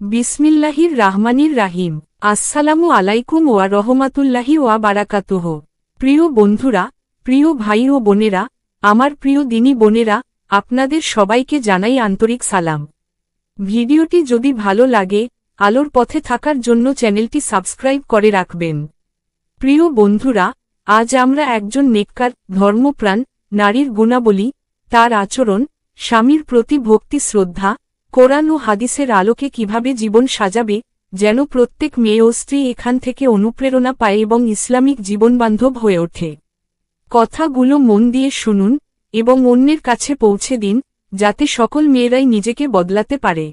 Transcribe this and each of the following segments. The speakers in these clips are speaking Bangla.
বিসমিল্লাহির রাহমানির রাহিম আসসালামু আলাইকুম ওয়া রহমাতুল্লাহি ওয়া বারাকাতুহ। প্রিয় বন্ধুরা, প্রিয় ভাই ও বোনেরা, আমার প্রিয় দিনী বোনেরা, আপনাদের সবাইকে জানাই আন্তরিক সালাম। ভিডিওটি যদি ভালো লাগে, আলোর পথে থাকার জন্য চ্যানেলটি সাবস্ক্রাইব করে রাখবেন। প্রিয় বন্ধুরা, আজ আমরা একজন নেককার, ধর্মপ্রাণ, নারীর গুণাবলী, তার আচরণ, স্বামীর প্রতি ভক্তি শ্রদ্ধা কোরআন ও হাদিসের আলোকে কীভাবে জীবন সাজাবে, যেন প্রত্যেক মেয়ে ও স্ত্রী এখান থেকে অনুপ্রেরণা পায় এবং ইসলামিক জীবনবান্ধব হয়ে ওঠে। কথাগুলো মন দিয়ে শুনুন এবং অন্যের কাছে পৌঁছে দিন, যাতে সকল মেয়েরাই নিজেকে বদলাতে পারে।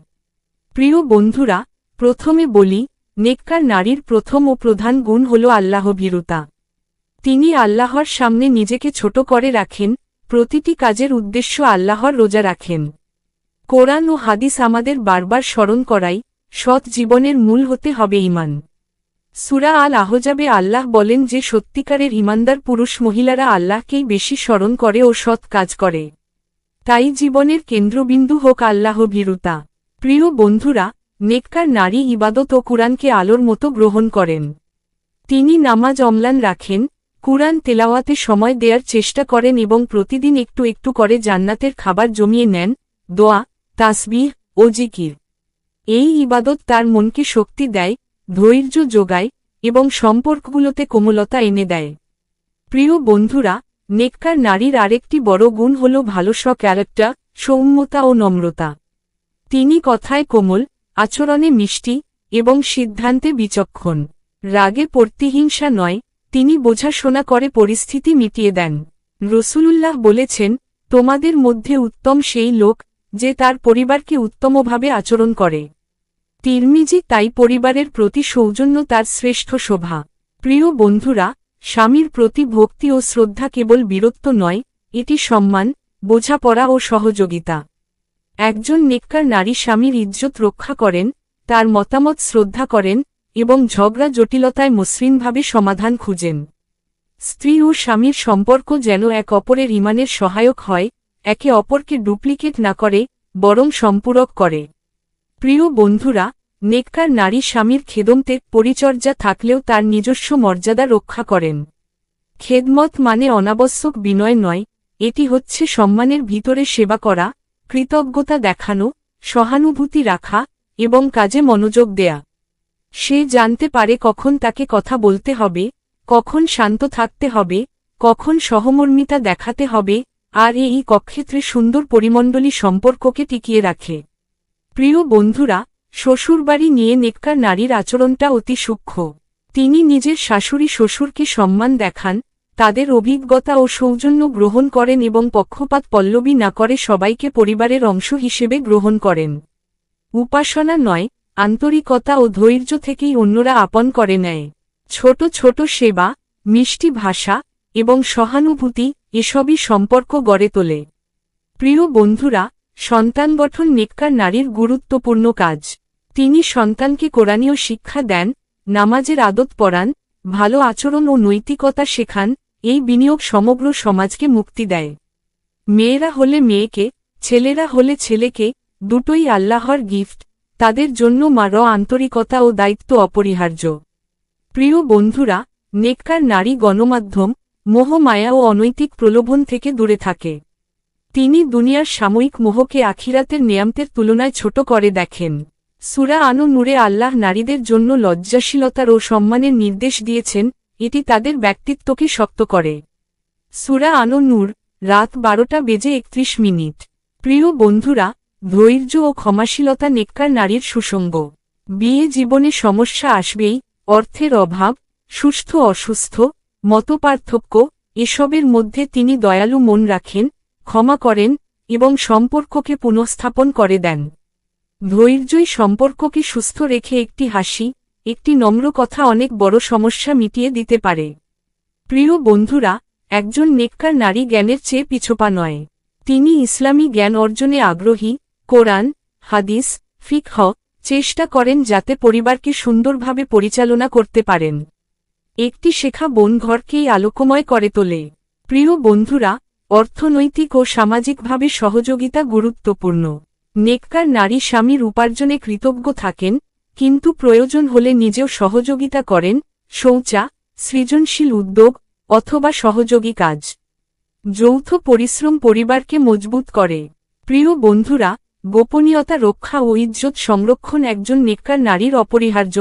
প্রিয় বন্ধুরা, প্রথমে বলি, নেককার নারীর প্রথম ও প্রধান গুণ হল আল্লাহ ভীরুতা তিনি আল্লাহর সামনে নিজেকে ছোট করে রাখেন, প্রতিটি কাজের উদ্দেশ্য আল্লাহর রোজা রাখেন। কোরআন ও হাদিস আমাদের বারবার স্মরণ করাই সৎ জীবনের মূল হতে হবে ইমান সুরা আল আহজাবে আল্লাহ বলেন যে, সত্যিকারের ইমানদার পুরুষ মহিলারা আল্লাহকেই বেশি স্মরণ করে ও সৎ কাজ করে। তাই জীবনের কেন্দ্রবিন্দু হোক আল্লাহ ভীরুতা। প্রিয় বন্ধুরা, নেককার নারী ইবাদত ও কুরআনকে আলোর মতো গ্রহণ করেন। তিনি নামাজ অম্লান রাখেন, কুরআন তেলাওয়াতে সময় দেওয়ার চেষ্টা করেন এবং প্রতিদিন একটু একটু করে জান্নাতের খাবার জমিয়ে নেন, দোয়া তাসবিহ ও জিকির। এই ইবাদত তার মনকে শক্তি দেয়, ধৈর্য যোগায় এবং সম্পর্কগুলোতে কোমলতা এনে দেয়। প্রিয় বন্ধুরা, নেককার নারীর আরেকটি বড় গুণ হল ভালো স ক্যারেক্টার সৌম্যতা ও নম্রতা। তিনি কথায় কোমল, আচরণে মিষ্টি এবং সিদ্ধান্তে বিচক্ষণ। রাগে প্রতিহিংসা নয়, তিনি বোঝাশোনা করে পরিস্থিতি মিটিয়ে দেন। রসুলুল্লাহ বলেছেন, তোমাদের মধ্যে উত্তম সেই লোক যে তার পরিবারকে উত্তমভাবে আচরণ করে। তিরমিজি তাই পরিবারের প্রতি সৌজন্য তার শ্রেষ্ঠ শোভা। প্রিয় বন্ধুরা, স্বামীর প্রতি ভক্তি ও শ্রদ্ধা কেবল বীরত্ব নয়, এটি সম্মান, বোঝাপড়া ও সহযোগিতা। একজন নেককার নারী স্বামীর ইজ্জত রক্ষা করেন, তার মতামত শ্রদ্ধা করেন এবং ঝগড়া জটিলতায় মসৃণভাবে সমাধান খুঁজেন। স্ত্রী ও স্বামীর সম্পর্ক যেন এক অপরের ইমানের সহায়ক হয় একে অপরকে ডুপ্লিকেট না করে, বরং সম্পূরক করে। প্রিয় বন্ধুরা, নেককার নারী স্বামীর খেদমতে পরিচর্যা থাকলেও তার নিজস্ব মর্যাদা রক্ষা করেন। খেদমত মানে অনাবশ্যক বিনয় নয়, এটি হচ্ছে সম্মানের ভিতরে সেবা করা, কৃতজ্ঞতা দেখানো, সহানুভূতি রাখা এবং কাজে মনোযোগ দেয়া। সে জানতে পারে কখন তাকে কথা বলতে হবে, কখন শান্ত থাকতে হবে, কখন সহমর্মিতা দেখাতে হবে আর এই কক্ষেত্রে সুন্দর পরিমণ্ডলী সম্পর্ককে টিকিয়ে রাখে। প্রিয় বন্ধুরা, শ্বশুরবাড়ি নিয়ে নেককার নারীর আচরণটা অতি সূক্ষ্ম। তিনি নিজের শাশুড়ি শ্বশুরকে সম্মান দেখান, তাদের অভিজ্ঞতা ও সৌজন্য গ্রহণ করেন এবং পক্ষপাত পল্লবী না করে সবাইকে পরিবারের অংশ হিসেবে গ্রহণ করেন। উপাসনা নয়, আন্তরিকতা ও ধৈর্য থেকেই অন্যরা আপন করে নেয়। ছোট ছোট সেবা, মিষ্টি ভাষা এবং সহানুভূতি এসবই সম্পর্ক গড়ে তোলে। প্রিয় বন্ধুরা, সন্তান গঠন নেককার নারীর গুরুত্বপূর্ণ কাজ। তিনি সন্তানকে কোরআনীয় শিক্ষা দেন, নামাজের আদত পড়ান, ভালো আচরণ ও নৈতিকতা শেখান, এই বিনিয়োগ সমগ্র সমাজকে মুক্তি দেয়। মেয়েরা হলে মেয়েকে, ছেলেরা হলে ছেলেকে, দুটোই আল্লাহর গিফট, তাদের জন্য মার আন্তরিকতা ও দায়িত্ব অপরিহার্য। প্রিয় বন্ধুরা নেককার নারী গণমাধ্যম মোহমায়া ও অনৈতিক প্রলোভন থেকে দূরে থাকে। তিনি দুনিয়ার সাময়িক মোহকে আখিরাতের নিয়ামতের তুলনায় ছোট করে দেখেন। সুরা আনু নূরে আল্লাহ নারীদের জন্য লজ্জাশীলতার ও সম্মানের নির্দেশ দিয়েছেন, এটি তাদের ব্যক্তিত্বকে শক্ত করে। সুরা আনু নূর, রাত বারোটা বেজে একত্রিশ মিনিট। প্রিয় বন্ধুরা, ধৈর্য ও ক্ষমাশীলতা নেককার নারীর সুসঙ্গ। বিয়ে জীবনে সমস্যা আসবেই, অর্থের অভাব, সুস্থ, অসুস্থ মতপার্থক্য, এসবের মধ্যে তিনি দয়ালু মন রাখেন, ক্ষমা করেন, এবং সম্পর্ককে পুনঃস্থাপন করে দেন। ধৈর্যই সম্পর্ককে সুস্থ রেখে একটি হাসি, একটি নম্র কথা অনেক বড় সমস্যা মিটিয়ে দিতে পারে। প্রিয় বন্ধুরা, একজন নেককার নারী জ্ঞানের চেয়ে পিছোপা নয়। তিনি ইসলামী জ্ঞান অর্জনে আগ্রহী, কোরআন, হাদিস, ফিকহ, চেষ্টা করেন যাতে পরিবারকে সুন্দরভাবে পরিচালনা করতে পারেন। একটি শেখা বনঘরকেই আলোকময় করে তোলে। প্রিয় বন্ধুরা, অর্থনৈতিক ও সামাজিকভাবে সহযোগিতা গুরুত্বপূর্ণ। নেককার নারী স্বামীর উপার্জনে কৃতজ্ঞ থাকেন, কিন্তু প্রয়োজন হলে নিজেও সহযোগিতা করেন, শৌচা, সৃজনশীল উদ্যোগ, অথবা সহযোগী কাজ। যৌথ পরিশ্রম পরিবারকে মজবুত করে। প্রিয় বন্ধুরা, গোপনীয়তা রক্ষা ও ইজ্জত সংরক্ষণ একজন নেককার নারীর অপরিহার্য